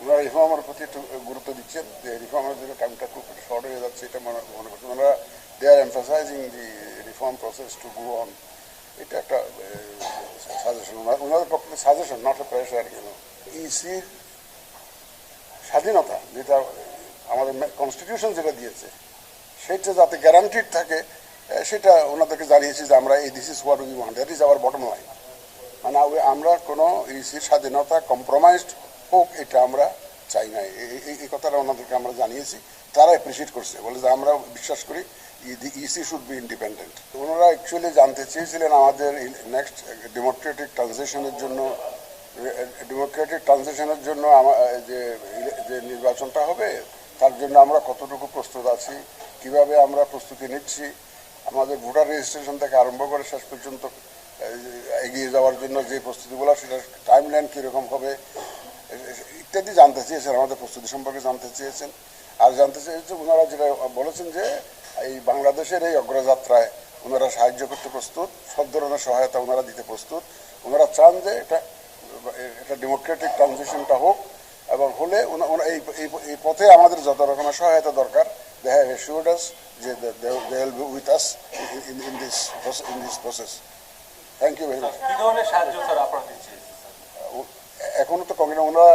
ওনারা রিফর্মের প্রতি একটু গুরুত্ব দিচ্ছেন যে রিফর্মের জন্য টাইমটা খুব শর্ট হয়ে যাচ্ছে, এটা মনে মনে করছেন ওনারা they are emphasising the reform process to go on এটা একটা সাজেশন ওনাদের পক্ষে সাজেশন নট এ প্রেশার কেন ইসির স্বাধীনতা যেটা আমাদের কনস্টিটিউশন যেটা দিয়েছে, সেটা যাতে গ্যারান্টিড থাকে সেটা ওনাদেরকে জানিয়েছি যে আমরা এই this is what we want that is our bottom line মানে আমরা কোনো ইসির স্বাধীনতা কম্প্রোমাইজড হোক, এটা আমরা চাই না। এই- কথাটা ওনাদেরকে আমরা জানিয়েছি। তারা অ্যাপ্রিসিয়েট করছে। বলে যে আমরা বিশ্বাস করি ইসি শুড বি ইন্ডিপেন্ডেন্ট ওনারা অ্যাকচুয়ালি জানতে চেয়েছিলেন আমাদের নেক্সট ডেমোক্রেটিক ট্রানজিশনের জন্য ডেমোক্রেটিক ট্রানজিশনের জন্য যে যে নির্বাচনটা হবে, তার জন্য আমরা কতটুকু প্রস্তুত আছি, কীভাবে আমরা প্রস্তুতি নিচ্ছি, আমাদের ভোটার রেজিস্ট্রেশন থেকে আরম্ভ করে শেষ পর্যন্ত এগিয়ে যাওয়ার জন্য যে প্রস্তুতিগুলো, সেটার টাইম লাইন কীরকম হবে ইত্যাদি জানতে চেয়েছেন, আমাদের প্রস্তুতি সম্পর্কে জানতে চেয়েছেন। আর জানতে চেয়েছে ওনারা যেটা বলেছেন যে, এই বাংলাদেশের এই অগ্রযাত্রায় ওনারা সাহায্য করতে প্রস্তুত, সব ধরনের সহায়তা ওনারা দিতে প্রস্তুত। ওনারা চান যে এটা এটা ডেমোক্রেটিক ট্রানজিশনটা হোক, এবং হলে এই, এই- পথে আমাদের যত রকমের সহায়তা দরকার দে হ্যাভ এসিউর্ড আস যে they will with us in in this in this process thank you very much কি ধরনের সাহায্য স্যার আপনারা দিচ্ছেন? এখনও তো কমিটি ওনারা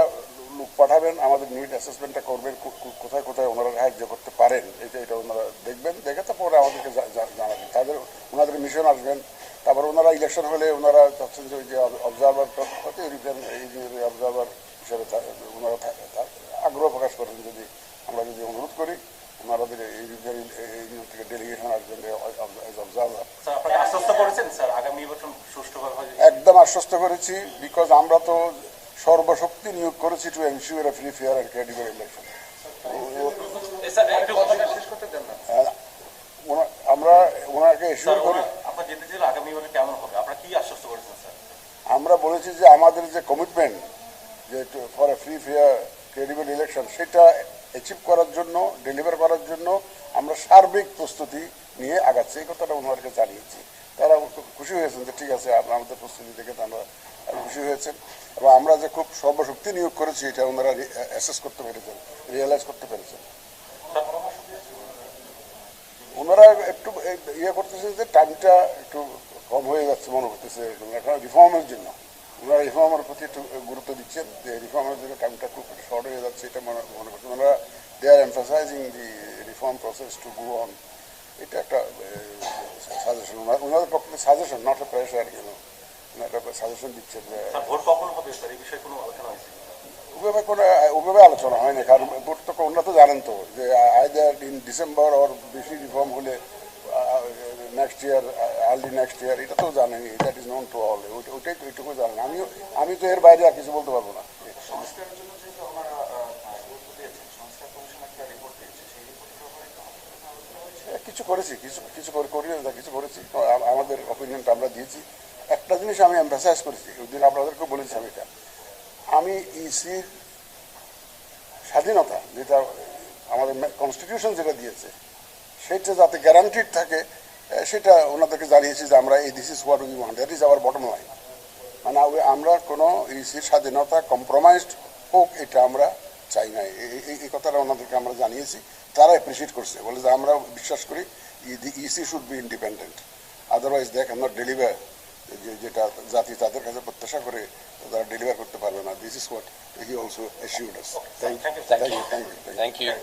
লোক পাঠাবেন আমাদের নিড অ্যাসেসমেন্টটা করবেন কোথায় কোথায় ওনারা সাহায্য করতে পারেন এটা এটা ওনারা দেখবেন দেখে তো পরে আমাদেরকে জানাবেন। তাদের ওনাদের মিশন আসবেন তারপর ওনারা ইলেকশন হলে ওনারা চাচ্ছেন যে ওই যে অবজারভার ইউরোপিয়ান অবজারভার হিসাবে ওনারা আগ্রহ প্রকাশ করেন যদি আমরা যদি অনুরোধ করি ওনাদের ইউরোপিয়ান ইউনিয়ন থেকে ডেলিগেশন আসবেন অবজারভার একদম আশ্বস্ত করেছি বিকজ আমরা তো সর্বশক্তি নিয়োগ করেছি to ensure free fair and credible election আমরা ওনাকে আমরা বলেছি যে আমাদের যে কমিটমেন্ট যে for a free fair credible election সেটা অ্যাচিভ করার জন্য ডেলিভার করার জন্য আমরা সার্বিক প্রস্তুতি নিয়ে আগাচ্ছি। এই কথাটা ওনাদেরকে জানিয়েছি। তারা খুশি হয়েছেন যে ঠিক আছে আপনার আমাদের প্রস্তুতি দেখে তারা খুশি হয়েছেন এবং আমরা যে খুব সর্বশক্তি নিয়োগ করেছি, এটা ওনারা অ্যাসেস করতে পেরেছেন রিয়েলাইজ করতে পেরেছেন। ওনারা একটু ইয়ে করতেছে যে টাইমটা একটু কম হয়ে যাচ্ছে মনে করতেছে রিফর্মের জন্য। ওনারা রিফর্মের প্রতি একটু গুরুত্ব দিচ্ছেন, যে রিফর্মের জন্য টাইমটা খুব শর্ট হয়ে যাচ্ছে, এটা মনে মনে করছেন। ওনারা they are emphasising the reform process to go on এটা একটা সাজেশন ওনাদের পক্ষে সাজেশন নট এ প্রেশার কেন সাজেশন দিচ্ছেন যে ভোট কখন হবে স্যার? এই বিষয়ে কোনো আলোচনা হয়েছে? ওভাবে কোনো ওভাবে আলোচনা হয়নি কারণ ভোট তো ওনারা তো জানেন তো যে আইদার ইন ডিসেম্বর ওর বেশি রিফর্ম হলে next year early next year এটা তো জানেনি that is known to all ওইটাই তো এইটুকু জানেন। আমিও আমি তো এর বাইরে আর কিছু বলতে পারব না। কিছু করেছি কিছু কিছু করে করি না, কিছু করেছি। আমাদের অপিনিয়নটা আমরা দিয়েছি। একটা জিনিস আমি এমফাসাইজ করেছি ওই দিন আপনাদেরকে বলেছি আমি এটা। আমি ইসির স্বাধীনতা যেটা আমাদের কনস্টিটিউশন যেটা দিয়েছে, সেটা যাতে গ্যারান্টিড থাকে সেটা ওনাদেরকে জানিয়েছি যে আমরা এই this is what we want that is our bottom line মানে আমি- আমরা কোনো ইসির স্বাধীনতা কম্প্রোমাইজড হোক, এটা আমরা চাই না। এই কথাটা ওনাদেরকে আমরা জানিয়েছি, তারা অ্যাপ্রিসিয়েট করছে। বলে যে আমরা বিশ্বাস করি EC should be independent otherwise they can not deliver যেটা জাতি তাদের কাছে প্রত্যাশা করে তারা ডেলিভার করতে পারবে না। This is what he also assured us thank you thank you thank you Thank you.